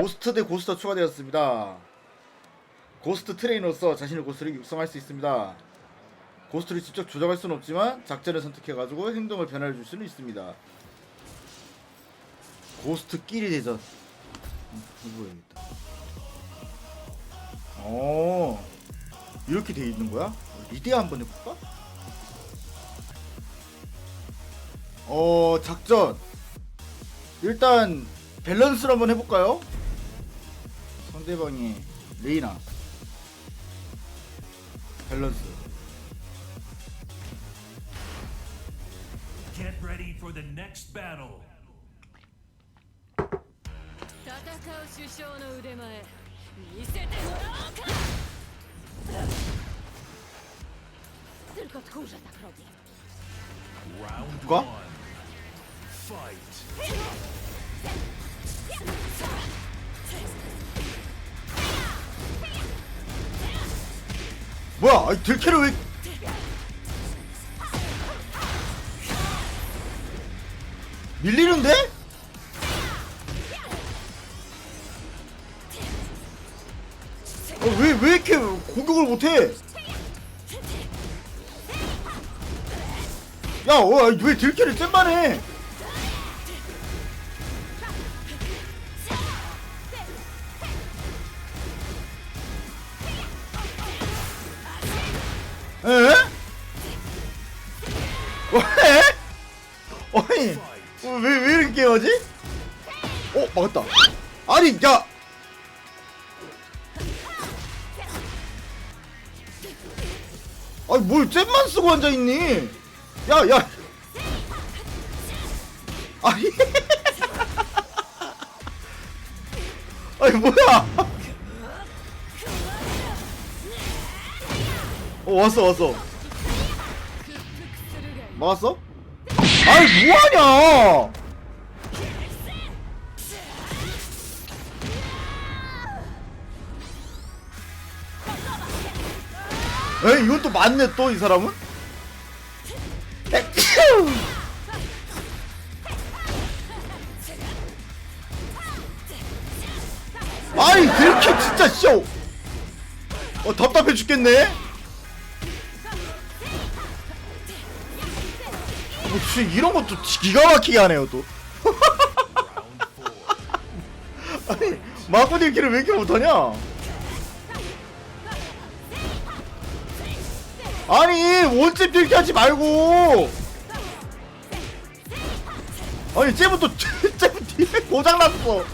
고스트 대 고스터 추가되었습니다. 고스트 트레이너로서 자신의 고스트를 육성할 수 있습니다. 고스트를 직접 조작할 수는 없지만 작전을 선택해가지고 행동을 변화해 줄 수는 있습니다. 고스트끼리 대전. 음, 해보야겠다. 어 이렇게 돼 있는 거야? 리디아 한번 해볼까? 어 작전 일단 밸런스를 한번 해볼까요? 상대방이 레이나 밸런스 Get ready for the next battle. 戦う首相の腕前見せてもらおうか Tylko tchórze tak robię. Round Quoi? one. Fight. 뭐야 아니 들캐를 왜 밀리는데? 어, 왜, 왜 이렇게 공격을 못해? 야, 어, 들캐를 잼만 해? 에? 왜? 아니, 어, 왜, 왜 이렇게 게임하지? 어, 막았다. 아니, 야! 아니, 뭘 잼만 쓰고 앉아있니? 야, 야! 아니. 아니, 뭐야! 어, 왔어, 왔어. 막았어? 아이 뭐하냐 에 이건 또 맞네 또 이 사람은 아이 이렇게 진짜 쇼 어 답답해 죽겠네 뭐 진짜 이런 것도 기가 막히게 하네요 또. 아니 마구딜키를 왜 이렇게 못하냐? 아니 원집 딜키 하지 말고! 아니 쟤부터 쟤부 뒤에 고장 났어.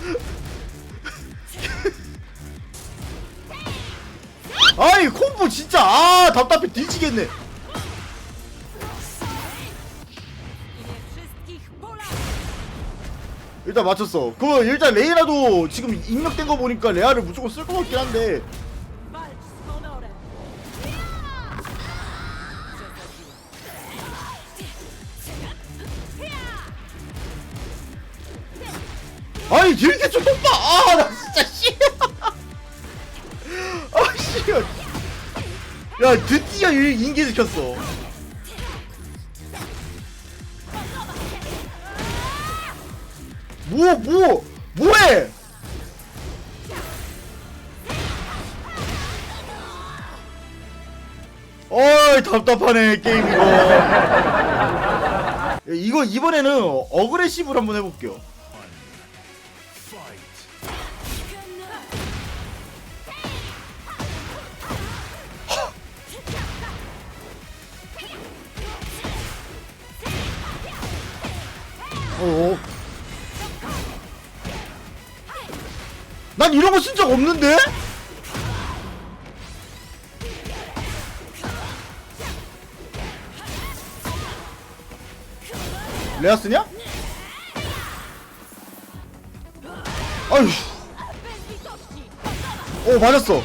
아니 콤보 진짜 아 답답해. 뒤지겠네 일단 맞췄어. 그거 일단 레이라도 지금 입력된 거 보니까 레아를 무조건 쓸 것 같긴 한데. 아니 이렇게 좀 봐. 아, 나 진짜 씨. 아, 씨. 야, 드디어 이 인기 지켰어. 뭐, 뭐, 뭐해? 어이 답답하네 게임 이거. 야, 이거 이번에는 어그레시브를 한번 해볼게요. Fight. 어. 난 이런 거 쓴 적 없는데? 레아 쓰냐? 아휴. 오 맞았어.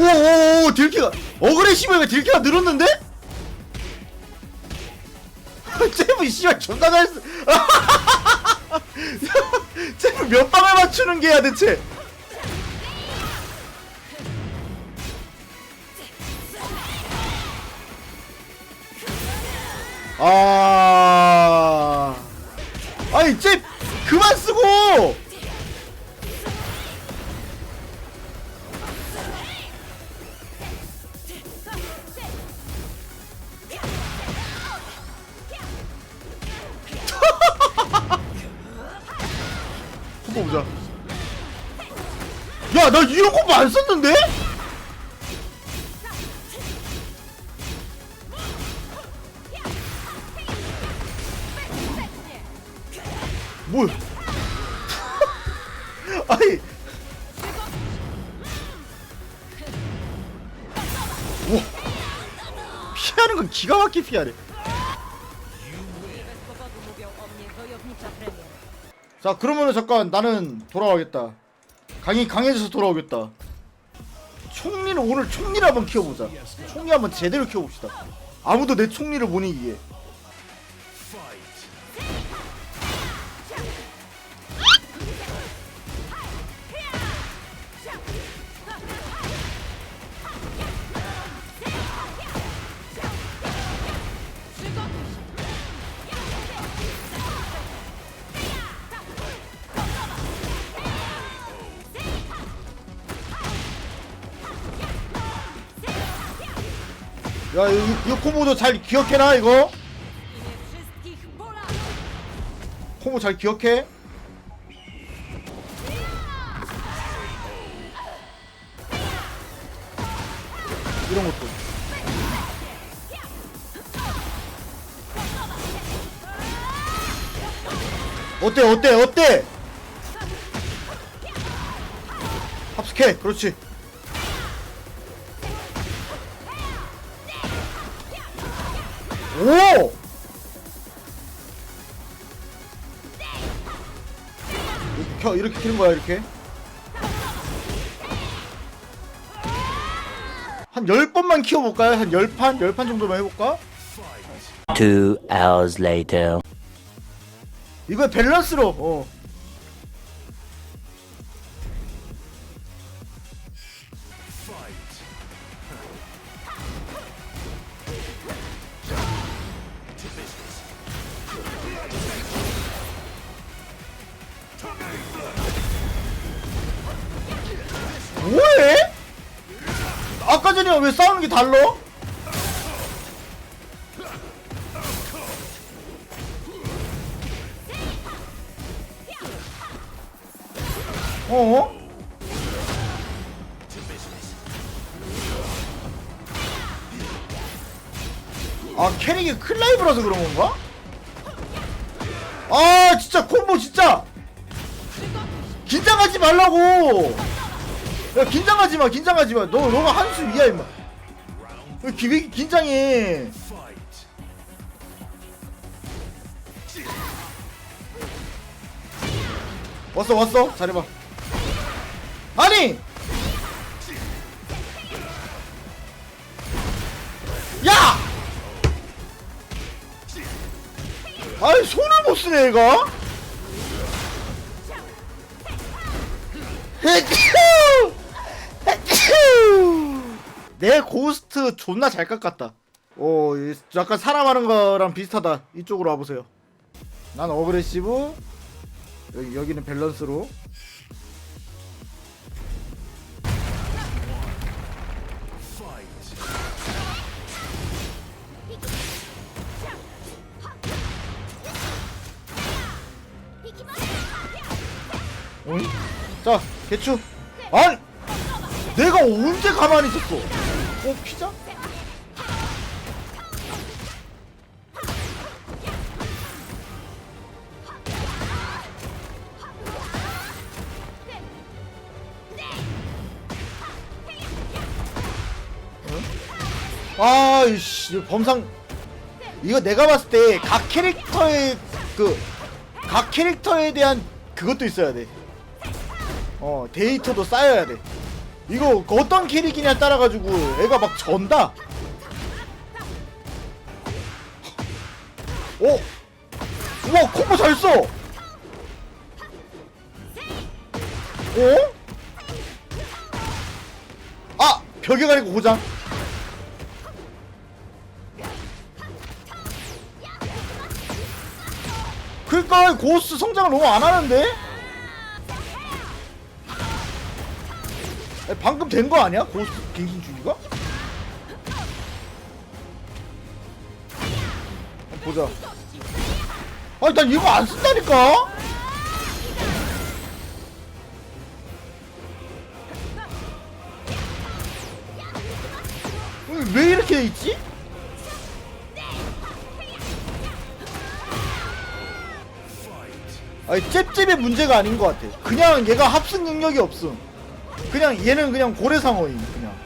오오오 딜키가 어그레시브가 딜키가 늘었는데? 제부 씨발 존나 잘했어. 몇 방을 맞추는 게야 대체? 아. 아니 쟤 그만 쓰고 한번 보자. 야 나 이런 거 안 썼는데? 뭘? 아니. 와. 피하는 건 기가 막히게 피하네 자 그러면은 잠깐 나는 돌아가겠다. 강이 강해져서 돌아오겠다. 총리는 오늘 총리를 한번 키워보자. 총리 한번 제대로 키워봅시다. 아무도 내 총리를 못 이기게 야 이거, 코보도 잘 기억해라 이거! 코보 잘 기억해. 이런 것도. 어때 어때 어때? 합숙해 그렇지 오 이렇게 켜 이렇게 키는 거야 이렇게 한 10번만 키워볼까요? 한 10판? 10판 정도만 해볼까? Two hours later. 이거 밸런스로 어. 전이랑 왜 싸우는 게 달라? 어? 아 캐릭이 클라이브라서 그런 건가? 아 진짜 콤보 진짜 긴장하지 말라고 야 긴장하지 마 긴장하지 마 너 너가 한 수 위야 임마 왜 기, 긴장해. 왔어 왔어 잘해봐 아니 야 아니 손을 못 쓰네 얘가! 헤츄! 내 고스트 존나 잘 깎았다. 오 이- 약간 사람 하는 거랑 비슷하다. 이쪽으로 와보세요. 난 어그레시브. 여기 여기는 밸런스로. 응? 자 개추. 아니 내가 언제 가만히 있었어 어 피자? 아이씨 이거 범상 이거 내가 봤을 때 각 캐릭터의 그각 캐릭터에 대한 그것도 있어야 돼. 어 데이터도 쌓여야 돼. 이거 어떤 캐릭이냐 따라 가지고 애가 막 전다. 오, 우와 콤보 잘 써. 어? 아 벽에 가니까 고장 그니까 고스 성장을 너무 안 하는데? 방금 된 거 아니야? 고스 갱신 주기가? 보자 아니 난 이거 안 쓴다니까? 왜- 왜 이렇게 돼 있지? 아니 잽잽의 문제가 아닌 것 같아 그냥 얘가 합승 능력이 없음 그냥 얘는 그냥 고래상어임 그냥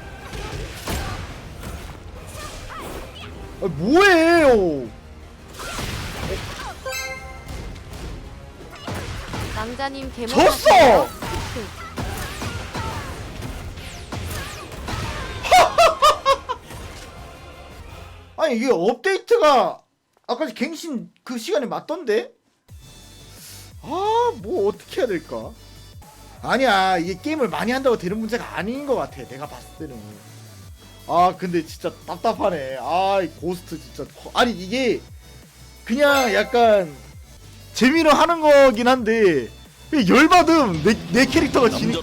아 뭐예요 남자님 개모 졌어! 아니 이게 업데이트가 아까 갱신 그 시간에 맞던데? 아 뭐 어떻게 해야 될까? 아니야 이게 게임을 많이 한다고 되는 문제가 아닌 것 같아 내가 봤을 때는. 아 근데 진짜 답답하네. 아이 고스트 진짜 커- 아니 이게 그냥 약간 재미로 하는 거긴 한데 열받음 내, 내 캐릭터가 지니까